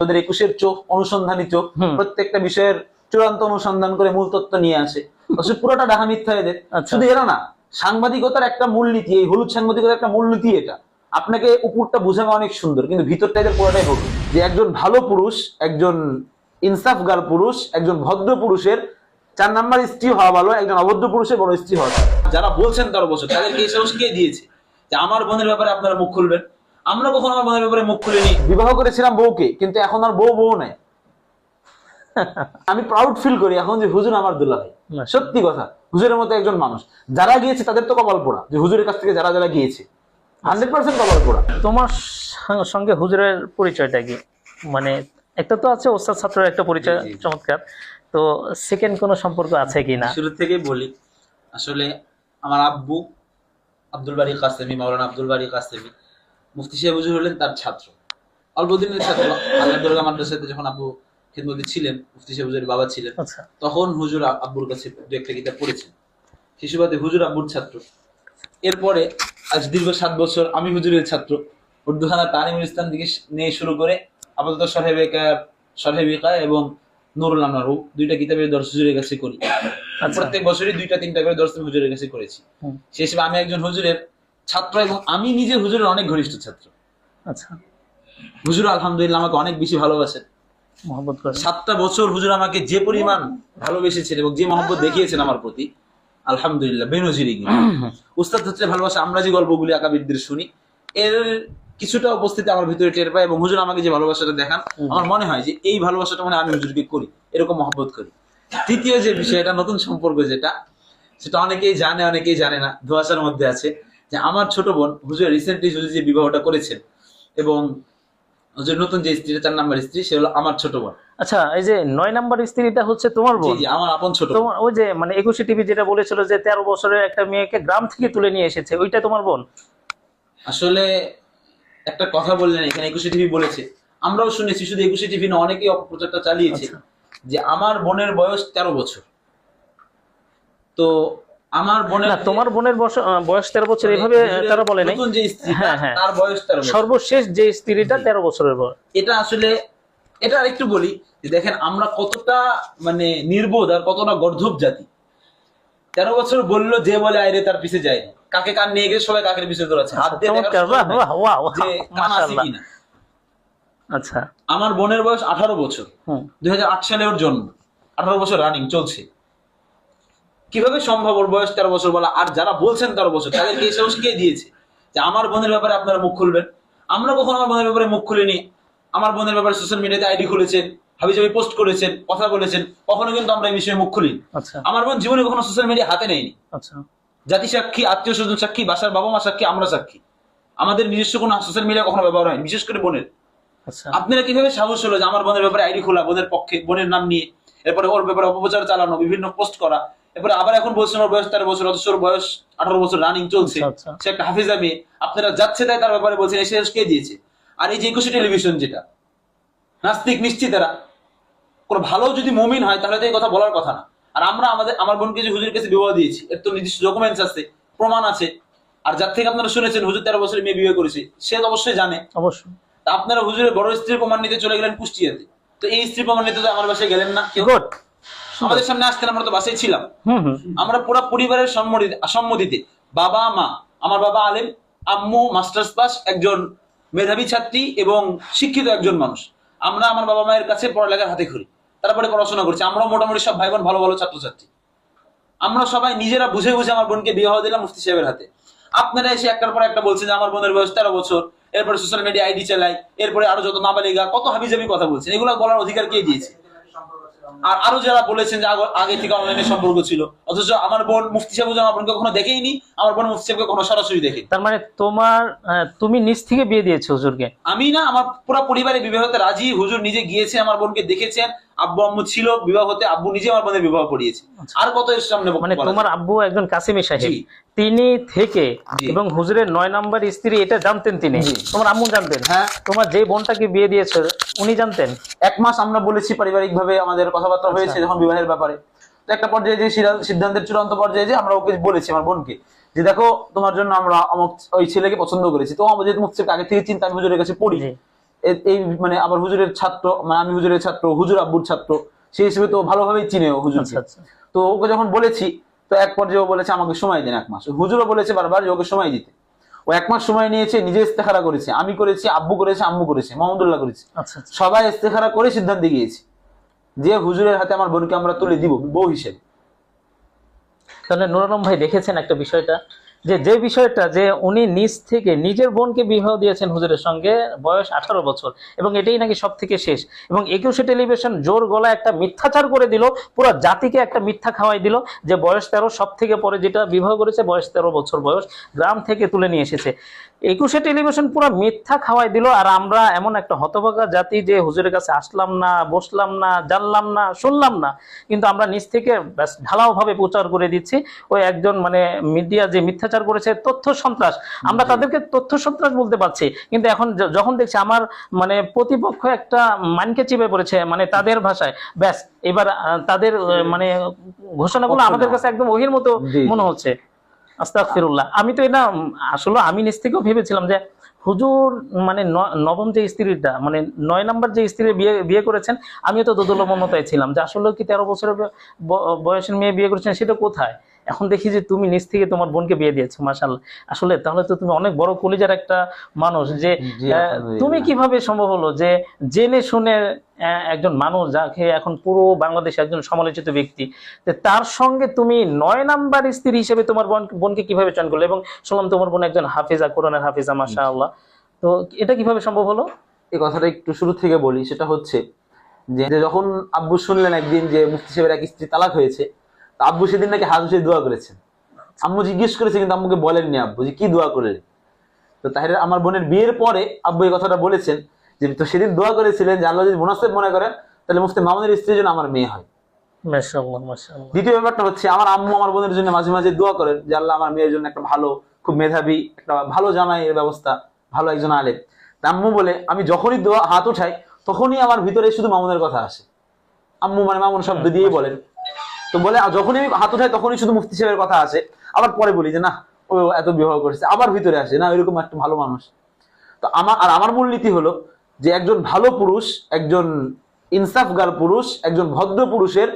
ওদের একুশের চোখ অনুসন্ধানী চোখ প্রত্যেকটা বিষয়ের চূড়ান্ত অনুসন্ধান করে মূল তত্ত্ব নিয়ে আসে। পুরোটা ঢাকা মিথ্যা এদের। আচ্ছা। শুধু এরা না সাংবাদিকতার একটা মূলনীতি এই হলুদ সাংবাদিকতার একটা মূলনীতি এটা। আপনাকে উপরটা বোঝানো অনেক সুন্দর কিন্তু ভিতরটা এদের পুরোটাই হোক যে একজন ভালো পুরুষ একজন ইনসাফগার পুরুষ একজন ভদ্র পুরুষের চার নাম্বার স্ত্রী হওয়া ভালো একজন অভদ্র পুরুষের বড় স্ত্রী হওয়া যারা বলছেন তেরো বছর তাদেরকে এই সাহস কে দিয়েছে? যে আমার বোনের ব্যাপারে আপনারা মুখ খুলবেন। আমরা কখনো আমার বোনের ব্যাপারে মুখ খুলিনি। বিবাহ করেছিলাম বউকে কিন্তু এখন আর বউ বউ নাই। আমি প্রাউড ফিল করি এখন যে হুজুর আমার দুলাভাই। মাশাআল্লাহ। সত্যি কথা হুজুরের মতো একজন মানুষ। যারা গিয়েছে তাদের তো কপাল পোড়া যে হুজুরের কাছ থেকে যারা যারা গিয়েছে। হান্ড্রেড পার্সেন্ট কপাল পোড়া। তোমার সঙ্গে হুজুরের পরিচয়টা কি? মানে একটা তো আছে ওস্তাদ ছাত্রের একটা পরিচয়। চমৎকার। তো সেকেন্ড কোনো সম্পর্ক আছে কি না শুরু থেকেই বলি আসলে আমার আব্বু আব্দুল বাড়ি কাসেমি মাওলানা আব্দুল বাড়ি কাসেমি। মুফতি সাহেব হুজুর হলেন তার ছাত্র। অল্প দিনের ছাত্র আল্লাহ দুর্গা মাদ্রাসাতে যখন আব্বু খিদমতি ছিলেন মুফতি সাহেব হুজুরের বাবা ছিলেন আচ্ছা। তখন হুজুর আব্বুর কাছে দু একটা কিতাব পড়েছেন। শিশুবাদে হুজুর আব্বুর ছাত্র। এরপরে আজ দীর্ঘ সাত বছর আমি হুজুরের ছাত্র। উর্দুখানা তালিমুল ইসলাম থেকে নিয়ে শুরু করে আপাতত সরহেবিকা সরহেবিকা এবং নুরুল আনারু দুইটা কিতাবের দর্শ হুজুরের কাছে করি। আচ্ছা। প্রত্যেক বছরই দুইটা তিনটা করে দর্শন হুজুরের কাছে করেছি। সেই হিসেবে আমি একজন হুজুরের ছাত্র এবং আমি নিজে হুজুরের অনেক ঘনিষ্ঠ ছাত্র। আচ্ছা। হুজুর আলহামদুলিল্লাহ আমাকে অনেক বেশি ভালোবাসেন। সাতটা বছর হুজুর আমাকে যে পরিমাণ ভালোবেসেছেন এবং যে মহব্বত দেখিয়েছেন আমার প্রতি আলহামদুলিল্লাহ বেনজিরি উস্তাদ হচ্ছে ভালোবাসা আমরা যে গল্পগুলি আকাবিরদের শুনি এর কিছুটা উপস্থিতি আমার ভিতরে টের পায় এবং হুজুর আমাকে যে ভালোবাসাটা দেখান আমার মনে হয় যে এই ভালোবাসাটা মানে আমি হুজুরকে করি এরকম মহব্বত করি। তৃতীয় যে বিষয়টা নতুন সম্পর্ক যেটা সেটা অনেকেই জানে অনেকেই জানে না ধোয়াশার মধ্যে আছে। যে আমার ছোট বোন হুজুর রিসেন্টলি হুজুর যে বিবাহটা করেছেন এবং হুজুর নতুন যে স্ত্রী চার নাম্বার স্ত্রী সে হলো আমার ছোট বোন। আচ্ছা এই যে নয় নাম্বার স্ত্রীটা হচ্ছে তোমার বোন? জি আমার আপন ছোট বোন। তোমার ওই যে মানে একুশে টিভি যেটা বলেছিল যে তেরো বছরের একটা মেয়েকে গ্রাম থেকে তুলে নিয়ে এসেছে ওইটা তোমার বোন? আসলে একটা কথা বললেন এখানে একুশে টিভি বলেছে। আমরাও শুনেছি শুধু একুশে টিভি না অনেকেই অপপ্রচারটা চালিয়েছে আচ্ছা। যে আমার বোনের বয়স তেরো বছর। তো আমার বোনের না তোমার বোনের বয়স- তেরো বছর এভাবে তারা বলে নাই। যে স্ত্রী হ্যাঁ, হ্যাঁ। তার বয়স তেরো সর্বশেষ যে স্ত্রীটা তেরো বছরের বয়স। এটা আসলে এটা আরেকটু বলি যে দেখেন আমরা কতটা মানে নির্বোধ আর কতটা গর্ধব জাতি। তেরো বছর বলল যে বলে আইরে তার পিছে যায় কাকে কান নিয়ে গেছে সবাই কাকের পিছে দৌড়াচ্ছে। হাত দিয়ে আচ্ছা। আমার বোনের বয়স আঠারো বছর। দুই সালে ওর জন্ম। আঠারো বছর রানিং চলছে। কীভাবে সম্ভব ওর বয়স তেরো বছর বলা? আর যারা বলছেন তেরো বছর তাদেরকে এই সাহস কে দিয়েছে? যে আমার বোনের ব্যাপারে আপনারা মুখ খুলবেন? আমরা কখনো আমার বোনের ব্যাপারে মুখ খুলিনি। আমার বোনের ব্যাপারে সোশ্যাল মিডিয়াতে আইডি খুলেছেন হাবিজাবি পোস্ট করেছেন কথা বলেছেন। কখনো কিন্তু আমরা এই বিষয়ে মুখ খুলি আচ্ছা। আমার বোন জীবনে কখনো সোশ্যাল মিডিয়া হাতে নেয়নি। আচ্ছা। জাতি সাক্ষী আত্মীয় স্বজন সাক্ষী বাসার বাবা মা সাক্ষী আমরা সাক্ষী। আমাদের নিজস্ব কোনো সোশ্যাল মিডিয়া কখনো ব্যবহার হয় বিশেষ করে বোনের। আচ্ছা। আপনারা কীভাবে সাহস হলো যে আমার বোনের ব্যাপারে আইডি খোলা বোনের পক্ষে বোনের নাম নিয়ে এরপরে ওর ব্যাপারে অপপ্রচার চালানো বিভিন্ন পোস্ট করা এরপরে আবার এখন বলছেন ওর বয়স তেরো বছর অথচ ওর বয়স আঠারো বছর রানিং চলছে। আচ্ছা, আচ্ছা। সে একটা হাফিজা মেয়ে আপনারা যাচ্ছে তাই তার ব্যাপারে বলছেন এসে কে দিয়েছে? আর এই যে একুশে টেলিভিশন যেটা নাস্তিক নিশ্চিত এরা। কোনো ভালো যদি মমিন হয় তাহলে তো এই কথা বলার কথা না। আর আমরা আমাদের আমার বোনকে যে হুজুরের কাছে বিবাহ দিয়েছি এর তো নির্দিষ্ট ডকুমেন্টস আছে প্রমাণ আছে। আর যার থেকে আপনারা শুনেছেন হুজুর তেরো বছরের মেয়ে বিয়ে করেছে সে তো অবশ্যই জানে। অবশ্যই। তা আপনারা হুজুরের বড় স্ত্রীর প্রমাণ নিতে চলে গেলেন কুষ্টিয়াতে। তো এই স্ত্রী প্রমাণ নিতে তো আমার বাসায় গেলেন না কেউ। গুড। আমাদের সামনে আসতেন আমরা তো বাসায় ছিলাম। আমরা পুরো পরিবারের সম্মতিতে বাবা মা আমার বাবা আলেম আম্মু মাস্টার্স পাস একজন মেধাবী ছাত্রী এবং শিক্ষিত একজন মানুষ। আমরা আমার বাবা মায়ের কাছে পড়ালেখার হাতে খড়ি তারপরে পড়াশোনা করছি। আমরাও মোটামুটি সব ভাই বোন ভালো ভালো ছাত্রছাত্রী। আমরা সবাই নিজেরা বুঝে বুঝে আমার বোনকে বিবাহ দিলাম মুফতি সাহেবের হাতে। আপনারা এসে একটার পর একটা বলছেন যে আমার বোনের বয়স তেরো বছর এরপরে সোশ্যাল মিডিয়া আইডি চালাই এরপরে আরও যত নাবালিগা কত হাবিজাবি কথা বলছেন এগুলো বলার অধিকার কে দিয়েছে? আর আরও যারা বলেছেন যে আগ- থেকে অনলাইনে সম্পর্ক ছিল অথচ আমার বোন মুফতি সাহেব আমার বোনকে কখনো দেখেইনি আমার বোন মুফতি সাহেবকে কোনো সরাসরি দেখে তার মানে তোমার তুমি নিজ থেকে বিয়ে দিয়েছ হুজুরকে? আমি না আমার পুরো পরিবারে বিবাহতে রাজি হুজুর নিজে গিয়েছে আমার বোনকে দেখেছেন আব্বু আম্মু ছিল বিবাহ হতে আব্বু নিজে আমার বোনের বিবাহ পড়িয়েছে আর কত এর সামনে মানে তোমার আব্বু একজন কাসিমি সাহেব। তিনি থেকে এবং হুজুরের নয় নাম্বার স্ত্রী এটা জানতেন তিনি। তোমার আম্মু জানতেন? হ্যাঁ। তোমার যে বোনটাকে বিয়ে দিয়েছে উনি জানতেন? এক মাস আমরা বলেছি পারিবারিক ভাবে আমাদের কথাবার্তা হয়েছে যখন বিবাহের ব্যাপারে। তো একটা পর্যায়ে যে সিদ্ধান্ত- সিদ্ধান্তের চূড়ান্ত পর্যায়ে যে আমরা ওকে বলেছি আমার বোনকে যে দেখো তোমার জন্য আমরা অমুক ওই ছেলেকে পছন্দ করেছি। তো আমাদের মুখ সাহেবকে আগে থেকে চিন্তা আমি হুজুরের কাছে পড়ি। এই মানে আবার হুজুরের ছাত্র মানে আমি হুজুরের ছাত্র হুজুর আব্বুর ছাত্র সেই হিসেবে তো ভালোভাবেই চিনে ও হুজুর আচ্ছা আচ্ছা। তো ওকে যখন বলেছি তো এক পর্যায়ে ও বলেছে আমাকে সময় দিন এক মাস। হুজুরও বলেছে বারবার যে ওকে সময় দিতে। ও এক মাস সময় নিয়েছে নিজে ইস্তেখারা করেছে। আমি করেছি আব্বু করেছে আম্মু করেছে মোহাম্মদুল্লাহ করেছে। আচ্ছা সবাই ইস্তেখারা করে সিদ্ধান্তে গিয়েছি যে হুজুরের হাতে আমার বোনকে আমরা তুলে দিব বউ হিসেবে। তাহলে নুর আলম ভাই দেখেছেন একটা বিষয়টা? যে যে বিষয়টা যে উনি নিজ থেকে নিজের বোনকে বিবাহ দিয়েছেন হুজুরের সঙ্গে, বয়স আঠারো বছর, এবং এটাই নাকি সব থেকে শেষ। এবং একুশে টেলিভিশন জোর গলা একটা মিথ্যাচার করে দিল, পুরো জাতিকে একটা মিথ্যা খাওয়াই দিল, যে বয়স তেরো সব থেকে পরে যেটা বিবাহ করেছে বয়স তেরো বছর বয়স, গ্রাম থেকে তুলে নিয়ে এসেছে। একুশে টেলিভিশন পুরো মিথ্যা খাওয়াই দিল আর আমরা এমন একটা হতভাগা জাতি যে হুজুরের কাছে আসলাম না বসলাম না জানলাম না শুনলাম না। কিন্তু আমরা নিজ থেকে ব্যাস ঢালাও ভাবে প্রচার করে দিচ্ছি। ওই একজন মানে মিডিয়া যে মিথ্যাচার করেছে তথ্য সন্ত্রাস। আমরা তাদেরকে তথ্য সন্ত্রাস বলতে পারছি। কিন্তু এখন যখন দেখছি আমার মানে প্রতিপক্ষ একটা মানকে চিপে পড়েছে মানে তাদের ভাষায় ব্যাস এবার তাদের মানে ঘোষণাগুলো আমাদের কাছে একদম ওহির মতো। মনে হচ্ছে। আস্তাগফিরুল্লাহ। আমি তো এটা আসলে আমি নিজ থেকেও ভেবেছিলাম যে হুজুর মানে নবম যে স্ত্রীটা মানে নয় নাম্বার যে স্ত্রী বিয়ে বিয়ে করেছেন আমিও তো দোদুলমনতায় ছিলাম যে আসলে কি তেরো বছরের বয়সের মেয়ে বিয়ে করেছেন সেটা কোথায়? এখন দেখি যে তুমি নিজ থেকে তোমার বোনকে বিয়ে দিয়েছ মাশাল্লাহ আসলে তাহলে তো তুমি অনেক বড় কলিজার একটা মানুষ যে। তুমি কীভাবে সম্ভব হলো যে জেনে শুনে একজন মানুষ যাকে এখন পুরো বাংলাদেশে একজন সমালোচিত ব্যক্তি তার সঙ্গে তুমি নয় নাম্বার স্ত্রী হিসেবে তোমার বোন, বোনকে কীভাবে চয়ন করলে? এবং শুনলাম তোমার বোন একজন হাফিজা, কোরআনের হাফিজা মাশা আল্লাহ তো এটা কীভাবে সম্ভব হলো? এই কথাটা একটু শুরু থেকে বলি, সেটা হচ্ছে যে যখন আব্বু শুনলেন একদিন যে মুফতি সাহেবের এক স্ত্রী তালাক হয়েছে, তো আব্বু সেদিন নাকি হাত উঠিয়ে দোয়া করেছেন। আম্মু জিজ্ঞেস করেছে, কিন্তু আম্মুকে বলেননি আব্বু যে কি দোয়া করলেন? তো তাহলে আমার বোনের বিয়ের পরে আব্বু এই কথাটা বলেছেন যে তো সেদিন দোয়া করেছিলেন যে আল্লাহ যদি মুনাসেব মনে করেন তাহলে মুফতি মামুনের স্ত্রীর জন্য আমার মেয়ে হয়। দ্বিতীয় ব্যাপারটা হচ্ছে আমার আম্মু আমার বোনের জন্য মাঝে মাঝে দোয়া করেন যে আল্লাহ আমার মেয়ের জন্য একটা ভালো খুব মেধাবী একটা ভালো জামাইয়ের ব্যবস্থা ভালো একজন আলেম। আম্মু বলে আমি যখনই দোয়া হাত উঠাই তখনই আমার ভিতরে শুধু মামুনের কথা আসে। আম্মু মানে মামুন শব্দ দিয়েই বলেন। তো বলে যখনই আমি হাত উঠাই তখনই শুধু মুফতি সাহেবের কথা আসে। আবার পরে বলি যে না ও এত বিবাহ করেছে আবার ভিতরে আসে। না এরকম একটা ভালো মানুষ। তো আমার আর আমার মূলনীতি হলো যে একজন ভালো পুরুষ একজন ইনসাফগার পুরুষ একজন ভদ্র পুরুষের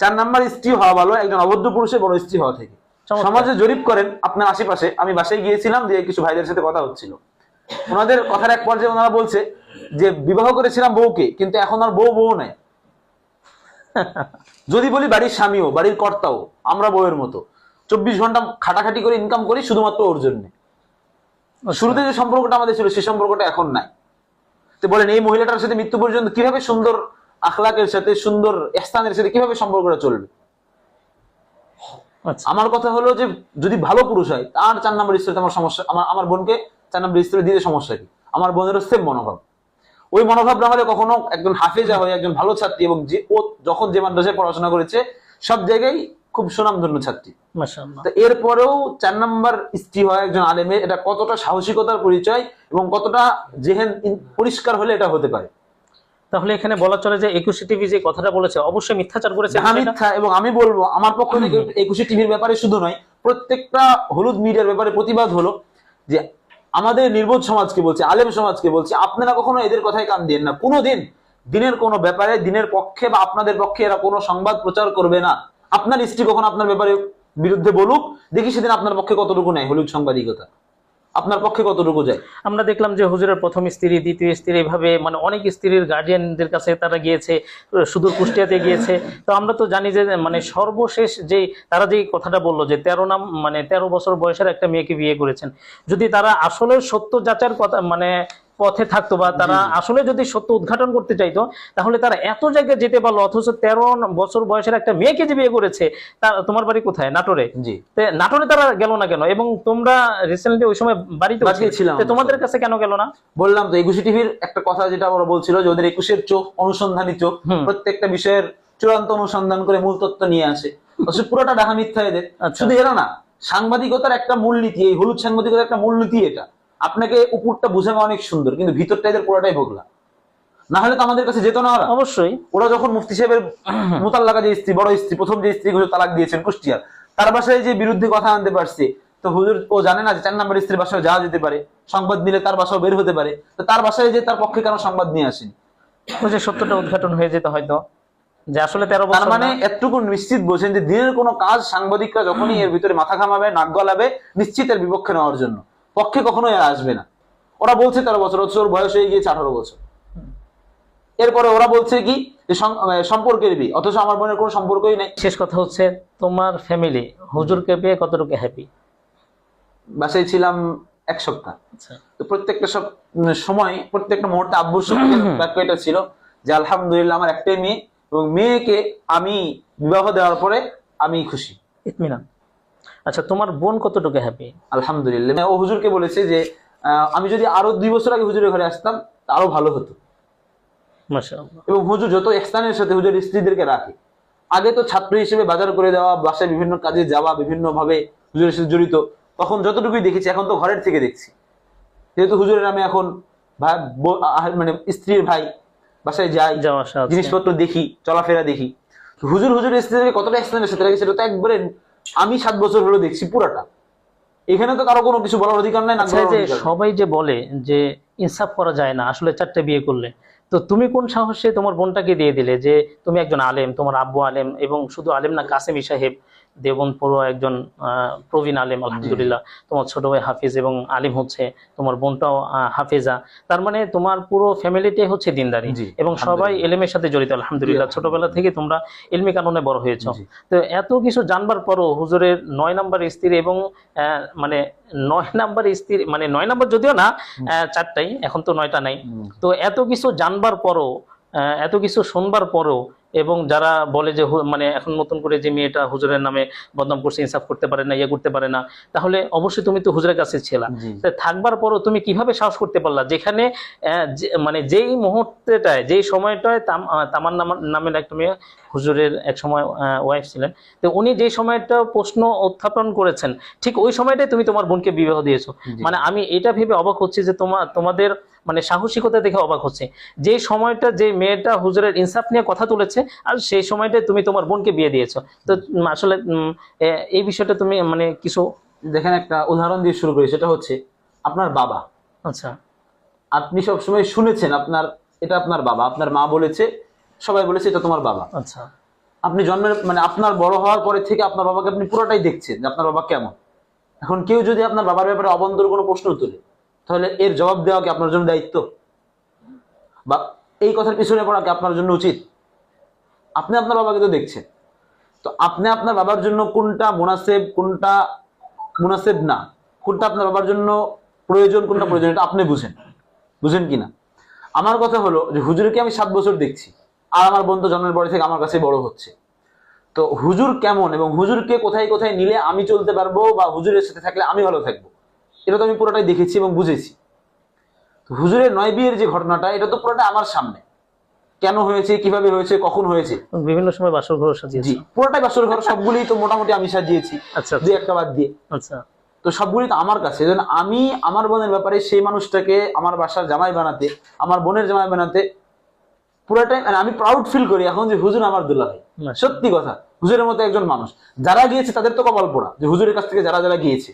চার নাম্বার স্ত্রী হওয়া ভালো একজন অভদ্র পুরুষের বড় স্ত্রী হওয়া থেকে। সমাজে জরিপ করেন আপনার আশেপাশে আমি বাসায় গিয়েছিলাম যে কিছু ভাইদের সাথে কথা হচ্ছিল। ওনাদের কথার এক পর্যায়ে ওনারা বলছে যে বিবাহ করেছিলাম বউকে কিন্তু এখন আর বউ বউ নাই। যদি বলি বাড়ির স্বামীও বাড়ির কর্তাও আমরা বউয়ের মতো। চব্বিশ ঘণ্টা খাটাখাটি করে ইনকাম করি শুধুমাত্র ওর জন্য। শুরুতে যে সম্পর্কটা আমাদের ছিল সেই সম্পর্কটা এখন নাই। তো বলেন এই মহিলাটার সাথে মৃত্যু পর্যন্ত কীভাবে সুন্দর আখলাকের সাথে সুন্দর স্থানের সাথে কীভাবে সম্পর্কটা চলবে? আচ্ছা। আমার কথা হলো যে যদি ভালো পুরুষ হয় তার চার নম্বর স্ত্রীতে আমার সমস্যা আমার আমার বোনকে চার নম্বর স্ত্রী দিতে সমস্যা কি? আমার বোনের সেম মনোভাব। ওই মনোভাব না হলে কখনো একজন হাফেজা হয়ে একজন ভালো ছাত্রী এবং যে ও যখন যে মাদ্রাসায় পড়াশোনা করেছে সব জায়গায় খুব সুনামধন্য ছাত্রী। তো এরপরেও চার নম্বর স্ত্রী হয় একজন আলেমের এটা কতটা সাহসিকতার পরিচয় এবং কতটা জেহেন পরিষ্কার হলে এটা হতে পারে? তাহলে এখানে বলা চলে যে একুশে টিভি যে কথাটা বলেছে অবশ্যই মিথ্যাচার করেছে মিথ্যা এবং আমি বলব আমার পক্ষ থেকে একুশে টিভির ব্যাপারে শুধু নয় প্রত্যেকটা হলুদ মিডিয়ার ব্যাপারে প্রতিবাদ হলো যে আমাদের নির্বোধ সমাজকে বলছে আলেম সমাজকে বলছে আপনারা কখনো এদের কথায় কান দিন না। কোনোদিন দিনের কোনো ব্যাপারে দিনের পক্ষে বা আপনাদের পক্ষে এরা কোনো সংবাদ প্রচার করবে না। আপনার স্ত্রী কখনো আপনার ব্যাপারে বিরুদ্ধে বলুক, দেখি সেদিন আপনার পক্ষে কতটুকু নেয় হলুদ সাংবাদিকতা। আপনার পক্ষে কতটুকু যায়? আমরা দেখলাম যে হুজুরের প্রথম স্ত্রী, দ্বিতীয় স্ত্রী এভাবে মানে অনেক স্ত্রীর গার্ডিয়ানদের কাছে তারা গিয়েছে, সুদূর কুষ্টিয়াতে গিয়েছে। তো আমরা তো জানি যে মানে সর্বশেষ যে, তারা যে কথাটা বলল যে তেরো নাম মানে তেরো বছর বয়সের একটা মেয়েকে বিয়ে করেছেন। যদি তারা আসলে সত্য যাচার কথা মানে পথে থাকতো বা তারা আসলে যদি সত্য উদ্ঘাটন করতে চাইতো তাহলে তারা এত জায়গায় যেতে পারল অথচ তেরো বছর বয়সের একটা মেয়েকে যে বিয়ে করেছে তা তোমার বাড়ি কোথায়? নাটোরে? জি। নাটোরে তারা গেল না কেন? এবং তোমরা রিসেন্টলি ওই সময় বাড়িতে ছিলাম তোমাদের কাছে কেন গেল না? বললাম তো একুশে টিভির একটা কথা যেটা ওরা বলছিল যে ওদের একুশের চোখ অনুসন্ধানী চোখ প্রত্যেকটা বিষয়ের চূড়ান্ত অনুসন্ধান করে মূল তত্ত্ব নিয়ে আসে। পুরোটা ডাহা মিথ্যা এদের। আচ্ছা। শুধু এরা না সাংবাদিকতার একটা মূলনীতি এই হলুদ সাংবাদিকতার একটা মূলনীতি এটা। আপনাকে উপরটা বোঝানো অনেক সুন্দর কিন্তু ভিতরটা এদের পুরোটাই ভোগলা না হলে তো আমাদের কাছে যেত না ওরা। অবশ্যই। ওরা যখন মুফতি সাহেবের মোতাল্লাকা যে স্ত্রী বড় স্ত্রী প্রথম যে স্ত্রীগুলো তালাক দিয়েছেন কুষ্টিয়ার তার বাসায় যে বিরুদ্ধে কথা আনতে পারছে তো হুজুর ও জানে না যে চার নাম্বার স্ত্রীর বাসায় যাওয়া যেতে পারে সংবাদ নিলে তার বাসাও বের হতে পারে তো তার বাসায় যে তার পক্ষে কেন সংবাদ নিয়ে আসেনি? যে সত্যটা উদ্ঘাটন হয়ে যেত হয়তো যে আসলে তেরো তার মানে এতটুকু নিশ্চিত বোঝেন যে দিনের কোনো কাজ সাংবাদিকরা যখনই এর ভিতরে মাথা ঘামাবে নাক গলাবে নিশ্চিত এর বিপক্ষে নেওয়ার জন্য। পক্ষে কখনোই আসবে না। ওরা বলছে তেরো বছর অথচ ওর বয়স হয়ে গিয়েছে আঠারো বছর। এরপরে ওরা বলছে কি যে সম্পর্কের বিয়ে। অথচ আমার বোনের কোনো সম্পর্কই নেই। শেষ কথা হচ্ছে তোমার ফ্যামিলি হুজুরকে পেয়ে কতটুকু হ্যাপি বাসায় ছিলাম এক সপ্তাহ। আচ্ছা। তো প্রত্যেকটা সব সময় প্রত্যেকটা মুহূর্তে আব্বুর সঙ্গে বাক্য এটা ছিল যে আলহামদুলিল্লাহ আমার একটাই মেয়ে এবং মেয়েকে আমি বিবাহ দেওয়ার পরে আমি খুশি। ইতমিনান। আচ্ছা তোমার বোন কতটুকু হ্যাপি আলহামদুলিল্লাহ। ও হুজুরকে বলেছে যে আমি যদি আরও দুই বছর আগে হুজুরের ঘরে আসতাম আরও ভালো হতো। এবং হুজুর যত স্থানের সাথে হুজুর স্ত্রীদেরকে রাখে আগে তো ছাত্র হিসেবে বাজার করে দেওয়া বাসায় বিভিন্ন কাজে যাওয়া বিভিন্ন ভাবে হুজুরের সাথে জড়িত তখন যতটুকুই দেখেছি এখন তো ঘরের থেকে দেখছি। যেহেতু হুজুরের নামে এখন ভাই মানে স্ত্রীর ভাই বাসায় যাই যাওয়া জিনিসপত্র দেখি চলাফেরা দেখি। হুজুর হুজুরের স্ত্রীদেরকে কতটা স্থানের সাথে রাখে সেটা তো একবারে আমি সাত বছর হলো দেখছি পুরাটা। এখানে তো কারও কোনো কিছু বলার অধিকার নাই না আচ্ছা যে সবাই যে বলে যে ইনসাফ করা যায় না আসলে চারটে বিয়ে করলে তো তুমি কোন সাহসে তোমার বোনটাকে দিয়ে দিলে যে তুমি একজন আলেম তোমার আব্বু আলেম এবং শুধু আলেম না কাসেমি সাহেব দেবন পড়ুয়া একজন প্রবীণ আলেম আলহামদুলিল্লাহ। তোমার ছোট ভাই হাফিজ এবং আলিম হচ্ছে তোমার বোনটাও হাফেজা। তার মানে তোমার পুরো ফ্যামিলিটাই হচ্ছে দিনদারি এবং সবাই। এলেমের সাথে জড়িত আলহামদুলিল্লাহ। ছোটবেলা থেকে তোমরা ইলমি কানুনে বড় হয়েছো। তো এত কিছু জানবার পরও হুজুরের নয় নাম্বার স্ত্রী এবং আহ, মানে নয় নাম্বার স্ত্রী মানে নয় নাম্বার যদিও না চারটাই এখন তো নয়টা নাই। তো এত কিছু জানবার পরও আহ, এত কিছু শুনবার পরও এবং যারা বলে যে মানে এখন নতুন করে যে মেয়েটা হুজুরের নামে বদনাম করছে ইনসাফ করতে পারে না ইয়ে করতে পারে না তাহলে অবশ্যই তুমি তো হুজুরের কাছে ছিলা। থাকবার পরও তুমি কীভাবে সাহস করতে পারলা? যেখানে মানে যেই মুহূর্তেটায় যেই সময়টায় তাম- তামার নামের একটা মেয়ে হুজুরের এক সময় ওয়াইফ ছিলেন তো উনি যে সময়টা প্রশ্ন উত্থাপন করেছেন ঠিক ওই সময়টাই তুমি তোমার বোনকে বিবাহ দিয়েছ। মানে আমি এটা ভেবে অবাক হচ্ছি যে তোমার তোমাদের মানে সাহসিকতা দেখে অবাক হচ্ছে। যে সময়টা যে মেয়েটা হুজুরের ইনসাফ নিয়ে কথা তুলেছে আর সেই সময়টাই তুমি তোমার বোনকে বিয়ে দিয়েছ। তো আসলে এই বিষয়টা তুমি মানে কিছু দেখেন একটা উদাহরণ দিয়ে শুরু করি সেটা হচ্ছে আপনার বাবা। আচ্ছা। আপনি সবসময় শুনেছেন আপনার এটা আপনার বাবা আপনার মা বলেছে সবাই বলেছে এটা তোমার বাবা। আচ্ছা। আপনি জন্মের মানে আপনার বড় হওয়ার পরে থেকে আপনার বাবাকে আপনি পুরোটাই দেখছেন যে আপনার বাবা কেমন। এখন কেউ যদি আপনার বাবার ব্যাপারে অবন্তর কোনো প্রশ্ন তোলে তাহলে এর জবাব দেওয়া কি আপনার জন্য দায়িত্ব? বা এই কথার পিছনে পড়া কি আপনার জন্য উচিত? আপনি আপনার বাবাকে তো দেখছেন। তো আপনি আপনার বাবার জন্য কোনটা মুনাসেব কোনটা মুনাসেব না, কোনটা আপনার বাবার জন্য প্রয়োজন, কোনটা প্রয়োজন, এটা আপনি বুঝেন। বুঝেন কিনা? আমার কথা হলো যে হুজুরকে আমি সাত বছর দেখছি, আর আমার বোন তো জন্মের পরে থেকে আমার কাছে বড় হচ্ছে। তো হুজুর কেমন এবং হুজুরকে কোথায় কোথায় নিলে আমি চলতে পারব বা হুজুরের সাথে থাকলে আমি ভালো থাকব? এটা তো আমি পুরোটাই দেখেছি এবং বুঝেছি। হুজুরের নয় বিয়ের যে ঘটনাটা, এটা তো পুরোটা আমার সামনে। কেন হয়েছে কীভাবে হয়েছে কখন হয়েছে? বিভিন্ন সময় বাসর ঘর সাজিয়েছি। পুরোটাই বাসর ঘর সবগুলি তো মোটামুটি আমি সাজিয়েছি। আচ্ছা দুই একটা বাদ দিয়ে। আচ্ছা। তো সবগুলি তো আমার কাছে। যেন আমি আমার বোনের ব্যাপারে সেই মানুষটাকে আমার বাসার জামাই বানাতে আমার বোনের জামাই বানাতে পুরোটাই মানে আমি প্রাউড ফিল করি এখন যে হুজুর আমার দুল্লা ভাই। সত্যি কথা হুজুরের মতো একজন মানুষ। যারা গিয়েছে তাদের তো কপাল পোড়া যে হুজুরের কাছ থেকে যারা যারা গিয়েছে।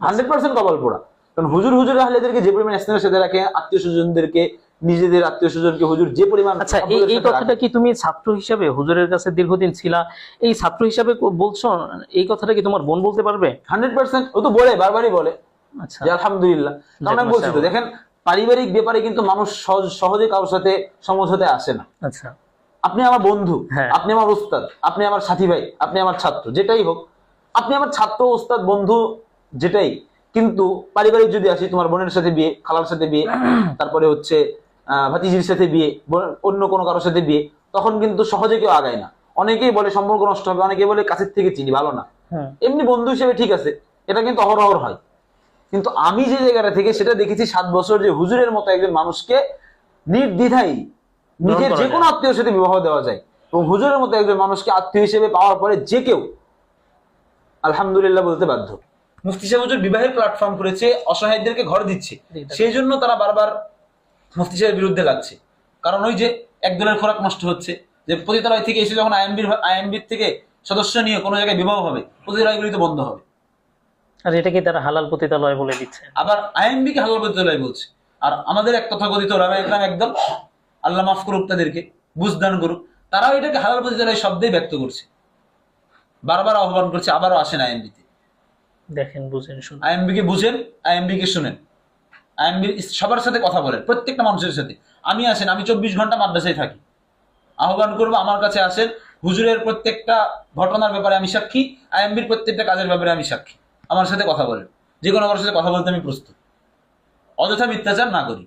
হান্ড্রেড পার্সেন্ট কপাল পোড়া। কারণ হুজুর হুজুর আহলেদেরকে যে পরিমাণ স্নেহের সাথে রাখে আত্মীয় স্বজনদেরকে নিজেদের আত্মীয় স্বজনকে হুজুর যে পরিমাণ আচ্ছা এই কথাটা কি তুমি ছাত্র হিসাবে হুজুরের কাছে দীর্ঘদিন ছিলা এই ছাত্র হিসাবে বলছো এই কথাটা কি তোমার বোন বলতে পারবে? হান্ড্রেড পার্সেন্ট ও তো বলে বারবারই বলে। আচ্ছা। আলহামদুলিল্লাহ। কারণ আমি বলছি তো দেখেন পারিবারিক ব্যাপারে কিন্তু মানুষ সহজ- সহজে কারোর সাথে সমঝোতে আসে না। আচ্ছা। আপনি আমার বন্ধু হ্যাঁ। আপনি আমার ওস্তাদ আপনি আমার সাথী ভাই আপনি আমার ছাত্র যেটাই হোক আপনি আমার ছাত্র ওস্তাদ বন্ধু যেটাই। কিন্তু পারিবারিক যদি আসি তোমার বোনের সাথে বিয়ে খালার সাথে বিয়ে তারপরে হচ্ছে ভাতিজির সাথে বিয়ে অন্য কোনো কারোর সাথে বিয়ে তখন কিন্তু সহজে কেউ আগায় না। অনেকেই বলে সম্পর্ক নষ্ট হবে অনেকেই বলে কাছের থেকে চিনি ভালো না। হ্যাঁ। এমনি বন্ধু হিসেবে ঠিক আছে এটা কিন্তু অহরহর হয়। কিন্তু আমি যে জায়গাটা থেকে সেটা দেখেছি সাত বছর যে হুজুরের মতো একজন মানুষকে নির্দ্বিধাই নিজের যে কোনো আত্মীয়ের সাথে বিবাহ দেওয়া যায়। এবং হুজুরের মতো একজন মানুষকে আত্মীয় হিসেবে পাওয়ার পরে যে কেউ আলহামদুলিল্লাহ বলতে বাধ্য। মুফতি সাহেব হুজুর বিবাহের প্ল্যাটফর্ম করেছে অসহায়দেরকে ঘর দিচ্ছে। সেই জন্য তারা বারবার মুফতি সাহেবের বিরুদ্ধে লাগছে। কারণ ওই যে একদলের খোরাক নষ্ট হচ্ছে যে পতিতালয় থেকে এসে যখন আইএমবির আইএমবির থেকে সদস্য নিয়ে কোনো জায়গায় বিবাহ হবে পতিতালয়গুলি তো বন্ধ হবে। আর এটাকে তারা হালাল পতিতালয় বলে দিচ্ছে? আবার আইএমবি কে হালাল বিদ্যালয় বলছে? আর আমাদের এক তথাকথিত ওলামা একরাম একদম আল্লাহ মাফ করুক তাদেরকে বুঝদান করুক তারাও এটাকে হালাল বিদ্যালয় শব্দেই ব্যক্ত করছে। বারবার আহ্বান করছে আবারও আসেন আইএমবিতে। দেখেন বুঝেন শুনুন। আইএমবি কে বুঝেন আইএমবি কে শুনেন। আইএমবি সবার সাথে কথা বলেন, প্রত্যেকটা মানুষের সাথে। আমি আসেন, আমি চব্বিশ ঘণ্টা মাদ্রাসায় থাকি। আহ্বান করব, আমার কাছে আসেন, হুজুরের প্রত্যেকটা ঘটনার ব্যাপারে আমি সাক্ষী, আইএমবির প্রত্যেকটা কাজের ব্যাপারে আমি সাক্ষী। আমার সাথে কথা বলেন। যে কোনো আমার সাথে কথা বলতে আমি প্রস্তুত। অযথা মিথ্যাচার না করি।